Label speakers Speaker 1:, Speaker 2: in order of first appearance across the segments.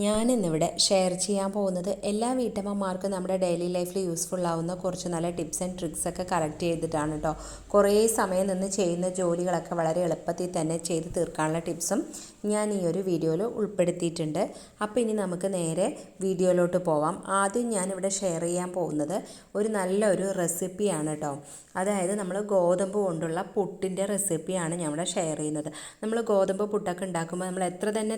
Speaker 1: ഞാനിന്നിവിടെ ഷെയർ ചെയ്യാൻ പോകുന്നത് എല്ലാ വീട്ടമ്മമാർക്കും നമ്മുടെ ഡെയിലി ലൈഫിൽ യൂസ്ഫുൾ ആവുന്ന കുറച്ച് നല്ല ടിപ്സ് ആൻഡ് ട്രിക്സ് ഒക്കെ കളക്ട് ചെയ്തിട്ടാണ് കേട്ടോ കുറേ സമയം നിന്ന് ചെയ്യുന്ന ജോലികളൊക്കെ വളരെ എളുപ്പത്തിൽ തന്നെ ചെയ്ത് തീർക്കാനുള്ള ടിപ്സും ഞാൻ ഈ ഒരു വീഡിയോയിൽ ഉൾപ്പെടുത്തിയിട്ടുണ്ട്. അപ്പോൾ ഇനി നമുക്ക് നേരെ വീഡിയോയിലോട്ട് പോവാം. ആദ്യം ഞാനിവിടെ ഷെയർ ചെയ്യാൻ പോകുന്നത് ഒരു നല്ലൊരു റെസിപ്പിയാണ് കേട്ടോ. അതായത് നമ്മൾ ഗോതമ്പ് കൊണ്ടുള്ള പുട്ടിന്റെ റെസിപ്പിയാണ് ഞാൻ ഇവിടെ ഷെയർ ചെയ്യുന്നത്. നമ്മൾ ഗോതമ്പ് പുട്ടൊക്കെ ഉണ്ടാക്കുമ്പോൾ നമ്മൾ എത്ര തന്നെ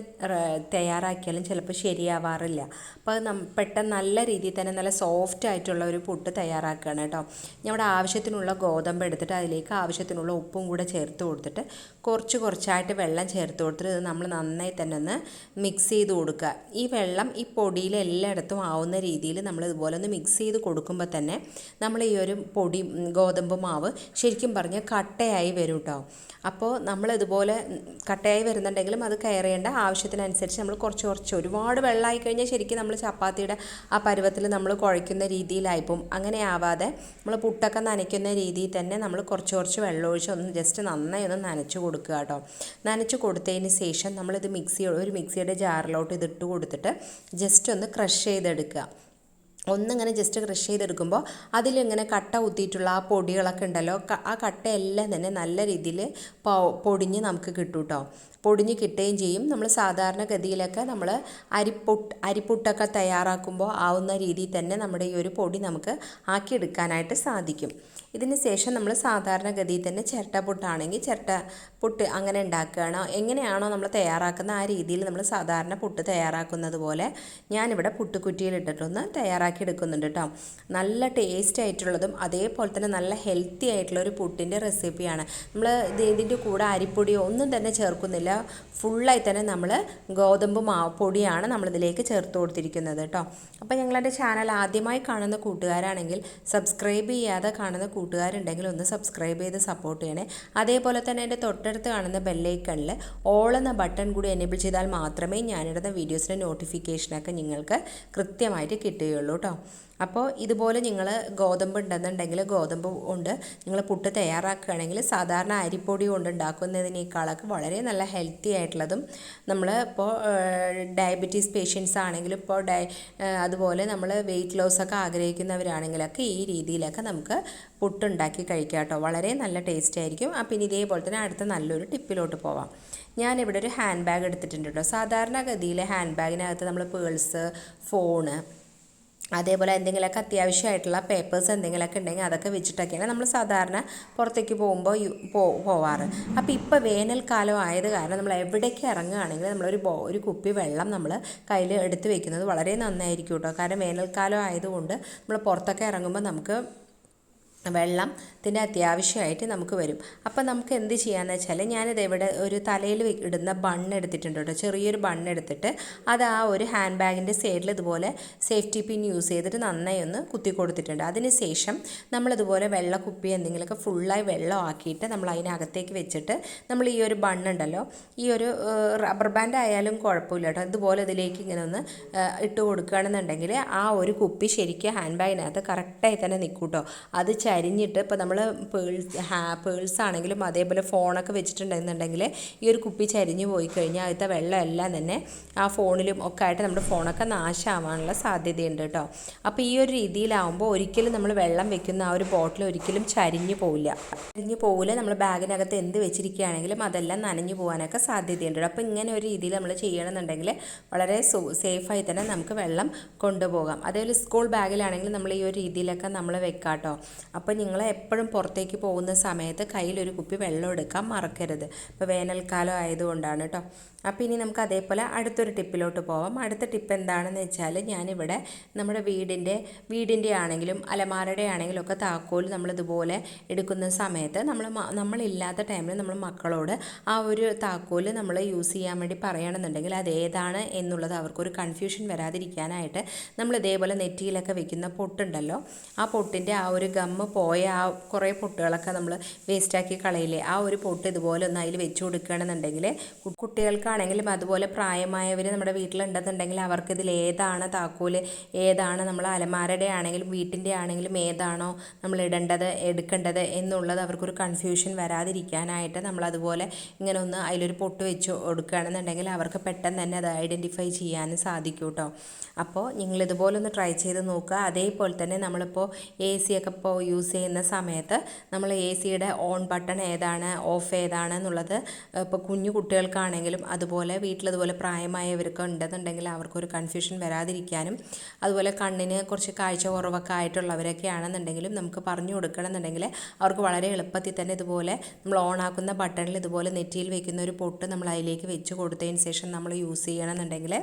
Speaker 1: തയ്യാറാക്കിയാലും ചിലപ്പോൾ ശരിയാവാറില്ല. അപ്പോൾ പെട്ടെന്ന് നല്ല രീതിയിൽ തന്നെ നല്ല സോഫ്റ്റ് ആയിട്ടുള്ള ഒരു പുട്ട് തയ്യാറാക്കുകയാണ് കേട്ടോ. ഞങ്ങളുടെ ആവശ്യത്തിനുള്ള ഗോതമ്പ് എടുത്തിട്ട് അതിലേക്ക് ആവശ്യത്തിനുള്ള ഉപ്പും കൂടെ ചേർത്ത് കൊടുത്തിട്ട് കുറച്ച് കുറച്ചായിട്ട് വെള്ളം ചേർത്ത് കൊടുത്തിട്ട് നമ്മൾ നന്നായി തന്നെ ഒന്ന് മിക്സ് ചെയ്ത് കൊടുക്കുക. ഈ വെള്ളം ഈ പൊടിയിൽ എല്ലായിടത്തും ആവുന്ന രീതിയിൽ നമ്മൾ ഇതുപോലെ ഒന്ന് മിക്സ് ചെയ്ത് കൊടുക്കുമ്പോൾ തന്നെ നമ്മൾ ഈ ഒരു പൊടി ഗോതമ്പ് മാവ് ശരിക്കും പറഞ്ഞാൽ കട്ടയായി വരും കേട്ടോ അപ്പോൾ നമ്മൾ ഇതുപോലെ കട്ടയായി വരുന്നുണ്ടെങ്കിലും അത് കയറേണ്ട ആവശ്യത്തിനനുസരിച്ച് നമ്മൾ കുറച്ച് കുറച്ച് ഒരുപാട് വെള്ളമായി കഴിഞ്ഞാൽ ശരിക്കും നമ്മൾ ചപ്പാത്തിയുടെ ആ പരുവത്തിൽ നമ്മൾ കുഴയ്ക്കുന്ന രീതിയിലായിപ്പോൾ അങ്ങനെ ആവാതെ നമ്മൾ പുട്ടൊക്കെ നനയ്ക്കുന്ന രീതിയിൽ തന്നെ നമ്മൾ കുറച്ച് കുറച്ച് വെള്ളം ഒഴിച്ച് ഒന്ന് ജസ്റ്റ് നന്നായി ഒന്ന് നനച്ച് കൊടുക്കുക കേട്ടോ നനച്ച് കൊടുത്തതിന് ശേഷം നമ്മളിത് മിക്സി ഒരു മിക്സിയുടെ ജാറിലോട്ട് ഇതിട്ട് കൊടുത്തിട്ട് ജസ്റ്റ് ഒന്ന് ക്രഷ് ചെയ്തെടുക്കുക. ഒന്നിങ്ങനെ ജസ്റ്റ് ക്രഷ് ചെയ്തെടുക്കുമ്പോൾ അതിലിങ്ങനെ കട്ട കുത്തിയിട്ടുള്ള ആ പൊടികളൊക്കെ ഉണ്ടല്ലോ ആ കട്ടയെല്ലാം തന്നെ നല്ല രീതിയിൽ പൊടിഞ്ഞ് നമുക്ക് കിട്ടും കേട്ടോ പൊടിഞ്ഞ് കിട്ടുകയും ചെയ്യും. നമ്മൾ സാധാരണ ഗതിയിലൊക്കെ നമ്മൾ അരിപ്പൊട്ട് അരിപ്പുട്ടൊക്കെ തയ്യാറാക്കുമ്പോൾ ആവുന്ന രീതിയിൽ തന്നെ നമ്മുടെ ഈ ഒരു പൊടി നമുക്ക് ആക്കിയെടുക്കാനായിട്ട് സാധിക്കും. ഇതിന് ശേഷം നമ്മൾ സാധാരണഗതിയിൽ തന്നെ ചിരട്ട പുട്ടാണെങ്കിൽ ചിരട്ട പുട്ട് അങ്ങനെ ഉണ്ടാക്കുകയാണ്. എങ്ങനെയാണോ നമ്മൾ തയ്യാറാക്കുന്ന ആ രീതിയിൽ നമ്മൾ സാധാരണ പുട്ട് തയ്യാറാക്കുന്നത് പോലെ ഞാനിവിടെ പുട്ടുകുറ്റിയിലിട്ടിട്ടൊന്ന് തയ്യാറാക്കി എടുക്കുന്നുണ്ട് കേട്ടോ നല്ല ടേസ്റ്റ് ആയിട്ടുള്ളതും അതേപോലെ തന്നെ നല്ല ഹെൽത്തി ആയിട്ടുള്ള ഒരു പുട്ടിന്റെ റെസിപ്പിയാണ് നമ്മൾ ഇത് ഇതിന്റെ കൂടെ അരിപ്പൊടിയോ ഒന്നും തന്നെ ചേർക്കുന്നില്ല. ഫുള്ളായി തന്നെ നമ്മൾ ഗോതമ്പ് മാവ് പൊടിയാണ് നമ്മളിതിലേക്ക് ചേർത്ത് കൊടുത്തിരിക്കുന്നത് കേട്ടോ അപ്പോൾ ഞങ്ങളുടെ ചാനൽ ആദ്യമായി കാണുന്ന കൂട്ടുകാരാണെങ്കിൽ സബ്സ്ക്രൈബ് ചെയ്യാതെ കാണുന്ന കൂട്ടുകാരുണ്ടെങ്കിൽ ഒന്ന് സബ്സ്ക്രൈബ് ചെയ്ത് സപ്പോർട്ട് ചെയ്യണേ. അതേപോലെ തന്നെ എന്റെ തൊട്ടടുത്ത് കാണുന്ന ബെല്ലൈക്കണിൽ ഓൾ എന്ന ബട്ടൺ കൂടി എനേബിൾ ചെയ്താൽ മാത്രമേ ഞാനിടുന്ന വീഡിയോസിന്റെ നോട്ടിഫിക്കേഷനൊക്കെ നിങ്ങൾക്ക് കൃത്യമായിട്ട് കിട്ടുകയുള്ളൂ കേട്ടോ അപ്പോൾ ഇതുപോലെ നിങ്ങൾ ഗോതമ്പ് ഉണ്ടെന്നുണ്ടെങ്കിൽ ഗോതമ്പ് കൊണ്ട് നിങ്ങൾ പുട്ട് തയ്യാറാക്കുകയാണെങ്കിൽ സാധാരണ അരിപ്പൊടി കൊണ്ട് ഉണ്ടാക്കുന്നതിനേക്കാളൊക്കെ വളരെ നല്ല ഹെൽത്തി ആയിട്ടുള്ളതും നമ്മൾ ഇപ്പോൾ ഡയബറ്റീസ് പേഷ്യൻസ് ആണെങ്കിലും ഇപ്പോൾ ഡയ അതുപോലെ നമ്മൾ വെയിറ്റ് ലോസ് ഒക്കെ ആഗ്രഹിക്കുന്നവരാണെങ്കിലൊക്കെ ഈ രീതിയിലൊക്കെ നമുക്ക് പുട്ടുണ്ടാക്കി കഴിക്കാം കേട്ടോ. വളരെ നല്ല ടേസ്റ്റ് ആയിരിക്കും. അപ്പം ഇനി ഇതേപോലെ തന്നെ അടുത്ത നല്ലൊരു ടിപ്പിലോട്ട് പോവാം. ഞാനിവിടെ ഒരു ഹാൻഡ് ബാഗ് എടുത്തിട്ടുണ്ട് കേട്ടോ. സാധാരണ ഗതിയിൽ ഹാൻഡ് ബാഗിനകത്ത് നമ്മൾ പേഴ്സ് ഫോണ് അതേപോലെ എന്തെങ്കിലുമൊക്കെ അത്യാവശ്യമായിട്ടുള്ള പേപ്പേഴ്സ് എന്തെങ്കിലുമൊക്കെ ഉണ്ടെങ്കിൽ അതൊക്കെ വെച്ചിട്ടൊക്കെയാണ് നമ്മൾ സാധാരണ പുറത്തേക്ക് പോകുമ്പോൾ പോവാറ്. അപ്പോൾ ഇപ്പോൾ വേനൽക്കാലം ആയത് കാരണം നമ്മൾ എവിടേക്ക് ഇറങ്ങുകയാണെങ്കിൽ നമ്മളൊരു ബോ ഒരു കുപ്പി വെള്ളം നമ്മൾ കയ്യിൽ എടുത്ത് വെക്കുന്നത് വളരെ നന്നായിരിക്കും കേട്ടോ. കാരണം വേനൽക്കാലം ആയതുകൊണ്ട് നമ്മൾ പുറത്തൊക്കെ ഇറങ്ങുമ്പോൾ നമുക്ക് വെള്ളത്തിന്റെ അത്യാവശ്യമായിട്ട് നമുക്ക് വരും. അപ്പം നമുക്ക് എന്ത് ചെയ്യാന്ന് വെച്ചാൽ ഞാനിത് ഇവിടെ ഒരു തലയിൽ ഇടുന്ന ബണ്ണ് എടുത്തിട്ടുണ്ട് കേട്ടോ. ചെറിയൊരു ബണ്ണ് എടുത്തിട്ട് അത് ആ ഒരു ഹാൻഡ് ബാഗിന്റെ സൈഡിൽ ഇതുപോലെ സേഫ്റ്റി പിൻ യൂസ് ചെയ്തിട്ട് നന്നായി ഒന്ന് കുത്തി കൊടുത്തിട്ടുണ്ട്. അതിന് ശേഷം നമ്മളിതുപോലെ വെള്ള കുപ്പി എന്തെങ്കിലുമൊക്കെ ഫുള്ളായി വെള്ളം ആക്കിയിട്ട് നമ്മൾ അതിനകത്തേക്ക് വെച്ചിട്ട് നമ്മൾ ഈ ഒരു ബണ്ണുണ്ടല്ലോ ഈ ഒരു റബ്ബർ ബാൻഡ് ആയാലും കുഴപ്പമില്ല കേട്ടോ. ഇതുപോലെ ഇതിലേക്ക് ഇങ്ങനെ ഒന്ന് ഇട്ട് കൊടുക്കുകയാണെന്നുണ്ടെങ്കിൽ ആ ഒരു കുപ്പി ശരിക്കും ഹാൻഡ് ബാഗിനകത്ത് കറക്റ്റായി തന്നെ നിൽക്കും കേട്ടോ. അത് ചരിഞ്ഞിട്ട് ഇപ്പോൾ നമ്മൾ പേഴ്സ് ഹാ പേഴ്സ് ആണെങ്കിലും അതേപോലെ ഫോണൊക്കെ വെച്ചിട്ടുണ്ടെന്നുണ്ടെങ്കിൽ ഈ ഒരു കുപ്പി ചരിഞ്ഞു പോയി കഴിഞ്ഞാൽ അതിലത്തെ വെള്ളമെല്ലാം തന്നെ ആ ഫോണിലും ഒക്കെ ആയിട്ട് നമ്മുടെ ഫോണൊക്കെ നാശമാവാനുള്ള സാധ്യതയുണ്ട് കേട്ടോ. അപ്പോൾ ഈ ഒരു രീതിയിലാവുമ്പോൾ ഒരിക്കലും നമ്മൾ വെള്ളം വെക്കുന്ന ആ ഒരു ബോട്ടിൽ ഒരിക്കലും ചരിഞ്ഞു പോവില്ല. ചരിഞ്ഞു പോവില്ല നമ്മൾ ബാഗിനകത്ത് എന്ത് വെച്ചിരിക്കുകയാണെങ്കിലും അതെല്ലാം നനഞ്ഞു പോകാനൊക്കെ സാധ്യതയുണ്ട് അപ്പോൾ ഇങ്ങനെ ഒരു രീതിയിൽ നമ്മൾ ചെയ്യണമെന്നുണ്ടെങ്കിൽ വളരെ സേഫായി തന്നെ നമുക്ക് വെള്ളം കൊണ്ടുപോകാം. അതേപോലെ സ്കൂൾ ബാഗിലാണെങ്കിൽ നമ്മൾ ഈ ഒരു രീതിയിലൊക്കെ നമ്മൾ വെക്കാം കേട്ടോ അപ്പോൾ നിങ്ങൾ എപ്പോഴും പുറത്തേക്ക് പോകുന്ന സമയത്ത് കയ്യിലൊരു കുപ്പി വെള്ളം എടുക്കാൻ മറക്കരുത്. ഇപ്പോൾ വേനൽക്കാലം ആയതുകൊണ്ടാണ് കേട്ടോ അപ്പോൾ ഇനി നമുക്ക് അതേപോലെ അടുത്തൊരു ടിപ്പിലോട്ട് പോവാം. അടുത്ത ടിപ്പ് എന്താണെന്ന് വെച്ചാൽ ഞാനിവിടെ നമ്മുടെ വീടിന്റെ വീടിന്റെ ആണെങ്കിലും അലമാരയുടെ ആണെങ്കിലും ഒക്കെ താക്കോൽ നമ്മളിതുപോലെ എടുക്കുന്ന സമയത്ത് നമ്മൾ നമ്മളില്ലാത്ത ടൈമിൽ നമ്മൾ മക്കളോട് ആ ഒരു താക്കോൽ നമ്മൾ യൂസ് ചെയ്യാൻ വേണ്ടി പറയണമെന്നുണ്ടെങ്കിൽ അത് ഏതാണ് എന്നുള്ളത് അവർക്കൊരു കൺഫ്യൂഷൻ വരാതിരിക്കാനായിട്ട് നമ്മൾ ഇതേപോലെ നെറ്റിയിലൊക്കെ വെക്കുന്ന പൊട്ടുണ്ടല്ലോ. ആ പൊട്ടിന്റെ ആ ഒരു ഗമ്മ് പോയ ആ കുറേ പൊട്ടുകളൊക്കെ നമ്മൾ വേസ്റ്റാക്കി കളയില്ലേ? ആ ഒരു പൊട്ട് ഇതുപോലെ ഒന്ന് അതിൽ വെച്ച് കൊടുക്കുകയാണെന്നുണ്ടെങ്കിൽ കുട്ടികൾക്കാണെങ്കിലും അതുപോലെ പ്രായമായവർ നമ്മുടെ വീട്ടിലുണ്ടെന്നുണ്ടെങ്കിൽ അവർക്കിതിൽ ഏതാണ് താക്കോൽ ഏതാണ് നമ്മൾ അലമാരയുടെ ആണെങ്കിലും വീട്ടിന്റെ ആണെങ്കിലും ഏതാണോ നമ്മൾ ഇടേണ്ടത് എടുക്കേണ്ടത് എന്നുള്ളത് അവർക്കൊരു കൺഫ്യൂഷൻ വരാതിരിക്കാനായിട്ട് നമ്മൾ അതുപോലെ ഇങ്ങനെ ഒന്ന് അതിലൊരു പൊട്ട് വെച്ച് കൊടുക്കുകയാണെന്നുണ്ടെങ്കിൽ അവർക്ക് പെട്ടെന്ന് തന്നെ അത് ഐഡന്റിഫൈ ചെയ്യാനും സാധിക്കും കേട്ടോ അപ്പോൾ നിങ്ങൾ ഇതുപോലെ ഒന്ന് ട്രൈ ചെയ്ത് നോക്കുക. അതേപോലെ തന്നെ നമ്മളിപ്പോൾ എ സി ഒക്കെ ഇപ്പോൾ യൂസ് ചെയ്യുന്ന സമയത്ത് നമ്മൾ എ സിയുടെ ഓൺ ബട്ടൺ ഏതാണ് ഓഫ് ഏതാണ് എന്നുള്ളത് ഇപ്പോൾ കുഞ്ഞു കുട്ടികൾക്കാണെങ്കിലും അതുപോലെ വീട്ടിലതുപോലെ പ്രായമായവർക്ക് ഉണ്ടെന്നുണ്ടെങ്കിൽ അവർക്കൊരു കൺഫ്യൂഷൻ വരാതിരിക്കാനും അതുപോലെ കണ്ണിന് കുറച്ച് കാഴ്ച കുറവൊക്കെ ആയിട്ടുള്ളവരൊക്കെ ആണെന്നുണ്ടെങ്കിലും നമുക്ക് പറഞ്ഞു കൊടുക്കണമെന്നുണ്ടെങ്കിൽ അവർക്ക് വളരെ എളുപ്പത്തിൽ തന്നെ ഇതുപോലെ നമ്മൾ ഓൺ ആക്കുന്ന ബട്ടണിൽ ഇതുപോലെ നെറ്റിയിൽ വെക്കുന്ന ഒരു പൊട്ട് നമ്മൾ അതിലേക്ക് വെച്ച് കൊടുത്തതിന് ശേഷം നമ്മൾ യൂസ് ചെയ്യണമെന്നുണ്ടെങ്കിൽ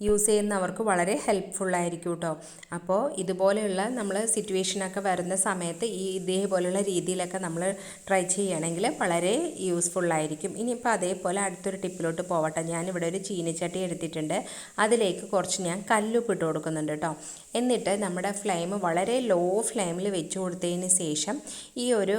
Speaker 1: യൂസ് ചെയ്യുന്നവർക്ക് വളരെ ഹെൽപ്ഫുൾ ആയിരിക്കും കേട്ടോ അപ്പോൾ ഇതുപോലെയുള്ള നമ്മൾ സിറ്റുവേഷനൊക്കെ വരുന്ന സമയത്ത് ഈ ഇതേപോലെയുള്ള രീതിയിലൊക്കെ നമ്മൾ ട്രൈ ചെയ്യുകയാണെങ്കിൽ വളരെ യൂസ്ഫുള്ളായിരിക്കും ഇനിയിപ്പോൾ അതേപോലെ അടുത്തൊരു ടിപ്പിലോട്ട് പോവട്ടെ. ഞാനിവിടെ ഒരു ചീനിച്ചട്ടി എടുത്തിട്ടുണ്ട്. അതിലേക്ക് കുറച്ച് ഞാൻ കല്ലുപ്പ് ഇട്ട് കൊടുക്കുന്നുണ്ട് കേട്ടോ എന്നിട്ട് നമ്മുടെ ഫ്ലെയിം വളരെ ലോ ഫ്ലെയിമിൽ വെച്ച് കൊടുത്തതിന് ശേഷം ഈ ഒരു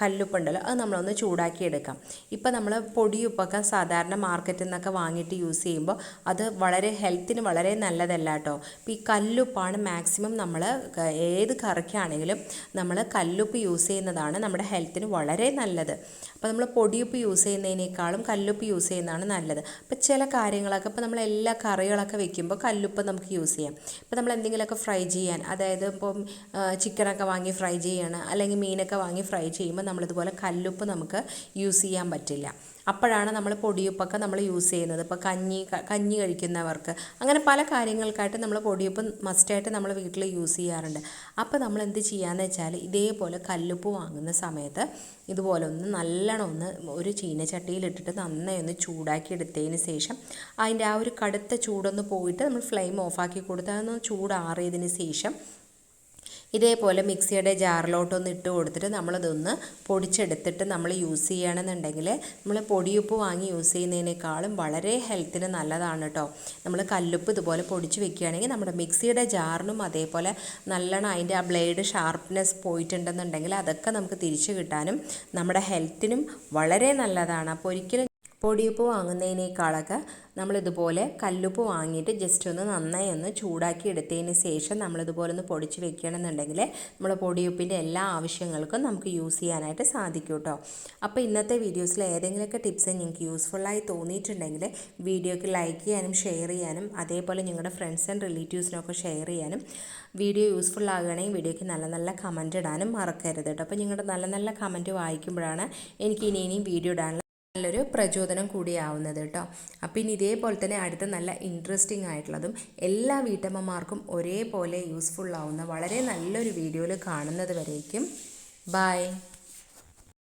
Speaker 1: കല്ലുപ്പുണ്ടല്ലോ അത് നമ്മളൊന്ന് ചൂടാക്കി എടുക്കാം ഇപ്പം നമ്മൾ പൊടിയുപ്പൊക്കെ സാധാരണ മാർക്കറ്റിൽ നിന്നൊക്കെ വാങ്ങിയിട്ട് യൂസ് ചെയ്യുമ്പോൾ അത് വളരെ ഹെൽത്തിന് വളരെ നല്ലതല്ല കേട്ടോ. ഇപ്പോൾ ഈ കല്ലുപ്പാണ് മാക്സിമം നമ്മൾ ഏത് കറിക്കാണെങ്കിലും നമ്മൾ കല്ലുപ്പ് യൂസ് ചെയ്യുന്നതാണ് നമ്മുടെ ഹെൽത്തിന് വളരെ നല്ലത്. അപ്പോൾ നമ്മൾ പൊടിയുപ്പ് യൂസ് ചെയ്യുന്നതിനേക്കാളും കല്ലുപ്പ് യൂസ് ചെയ്യുന്നതാണ് നല്ലത്. അപ്പോൾ ചില കാര്യങ്ങളൊക്കെ ഇപ്പോൾ നമ്മൾ എല്ലാ കറികളൊക്കെ വെക്കുമ്പോൾ കല്ലുപ്പ് നമുക്ക് യൂസ് ചെയ്യാം. ഇപ്പോൾ നമ്മൾ എന്തെങ്കിലുമൊക്കെ ഫ്രൈ ചെയ്യാൻ അതായത് ഇപ്പം ചിക്കനൊക്കെ വാങ്ങി ഫ്രൈ ചെയ്യണം അല്ലെങ്കിൽ മീനൊക്കെ വാങ്ങി ഫ്രൈ ചെയ്യുമ്പോൾ നമ്മളിതുപോലെ കല്ലുപ്പ് നമുക്ക് യൂസ് ചെയ്യാൻ പറ്റില്ല. അപ്പോഴാണ് നമ്മൾ പൊടിയുപ്പൊക്കെ നമ്മൾ യൂസ് ചെയ്യുന്നത്. ഇപ്പോൾ കഞ്ഞി കഞ്ഞി കഴിക്കുന്നവർക്ക്. അങ്ങനെ പല കാര്യങ്ങൾക്കായിട്ട് നമ്മൾ പൊടിയുപ്പ് മസ്റ്റായിട്ട് നമ്മൾ വീട്ടിൽ യൂസ് ചെയ്യാറുണ്ട്. അപ്പോൾ നമ്മൾ എന്ത് ചെയ്യാന്ന് വെച്ചാൽ ഇതേപോലെ കല്ലുപ്പ് വാങ്ങുന്ന സമയത്ത് ഇതുപോലെ ഒന്ന് നല്ലോണം ഒന്ന് ഒരു ചീനച്ചട്ടിയിലിട്ടിട്ട് നന്നായി ഒന്ന് ചൂടാക്കി എടുത്തതിന് ശേഷം അതിന്റെ ആ ഒരു കടുത്ത ചൂടൊന്ന് പോയിട്ട് നമ്മൾ ഫ്ലെയിം ഓഫാക്കി കൊടുത്ത് അതൊന്ന് ചൂടാറിയതിന് ശേഷം ഇതേപോലെ മിക്സിയുടെ ജാറിലോട്ടൊന്ന് ഇട്ട് കൊടുത്തിട്ട് നമ്മളതൊന്ന് പൊടിച്ചെടുത്തിട്ട് നമ്മൾ യൂസ് ചെയ്യുകയാണെന്നുണ്ടെങ്കിൽ നമ്മൾ പൊടിയുപ്പ് വാങ്ങി യൂസ് ചെയ്യുന്നതിനേക്കാളും വളരെ ഹെൽത്തിന് നല്ലതാണ് കേട്ടോ. നമ്മൾ കല്ലുപ്പ് ഇതുപോലെ പൊടിച്ച് വെക്കുകയാണെങ്കിൽ നമ്മുടെ മിക്സിയുടെ ജാറിനും അതേപോലെ നല്ലോണം അതിന്റെ ആ ബ്ലേഡ് ഷാർപ്നെസ് പോയിട്ടുണ്ടെന്നുണ്ടെങ്കിൽ അതൊക്കെ നമുക്ക് തിരിച്ചു കിട്ടാനും നമ്മുടെ ഹെൽത്തിനും വളരെ നല്ലതാണ്. അപ്പോൾ ഒരിക്കലും പൊടിയുപ്പ് വാങ്ങുന്നതിനേക്കാളൊക്കെ നമ്മളിതുപോലെ കല്ലുപ്പ് വാങ്ങിയിട്ട് ജസ്റ്റ് ഒന്ന് നന്നായി ഒന്ന് ചൂടാക്കി എടുത്തതിന് ശേഷം നമ്മളിതുപോലെ ഒന്ന് പൊടിച്ച് വെക്കണമെന്നുണ്ടെങ്കിൽ നമ്മൾ പൊടിയുപ്പിന്റെ എല്ലാ ആവശ്യങ്ങൾക്കും നമുക്ക് യൂസ് ചെയ്യാനായിട്ട് സാധിക്കും കേട്ടോ അപ്പോൾ ഇന്നത്തെ വീഡിയോസിൽ ഏതെങ്കിലുമൊക്കെ ടിപ്സ് നിങ്ങൾക്ക് യൂസ്ഫുള്ളായി തോന്നിയിട്ടുണ്ടെങ്കിൽ വീഡിയോക്ക് ലൈക്ക് ചെയ്യാനും ഷെയർ ചെയ്യാനും അതേപോലെ നിങ്ങളുടെ ഫ്രണ്ട്സ് ആൻഡ് റിലേറ്റീവ്സിനൊക്കെ ഷെയർ ചെയ്യാനും വീഡിയോ യൂസ്ഫുൾ ആകുകയാണെങ്കിൽ വീഡിയോയ്ക്ക് നല്ല നല്ല കമന്റ് ഇടാനും മറക്കരുത് കേട്ടോ അപ്പോൾ നിങ്ങളുടെ നല്ല നല്ല കമന്റ് വായിക്കുമ്പോഴാണ് എനിക്ക് ഇനി ഇനിയും വീഡിയോ ഇടാനുള്ള നല്ലൊരു പ്രചോദനം കൂടിയാവുന്നത് കേട്ടോ. അപ്പം ഇനി ഇതേപോലെ തന്നെ അടുത്ത നല്ല ഇൻട്രസ്റ്റിംഗ് ആയിട്ടുള്ളതും എല്ലാ വീട്ടമ്മമാർക്കും ഒരേപോലെ യൂസ്ഫുൾ ആവുന്ന വളരെ നല്ലൊരു വീഡിയോയിൽ കാണുന്നത് വരേക്കും. ബൈ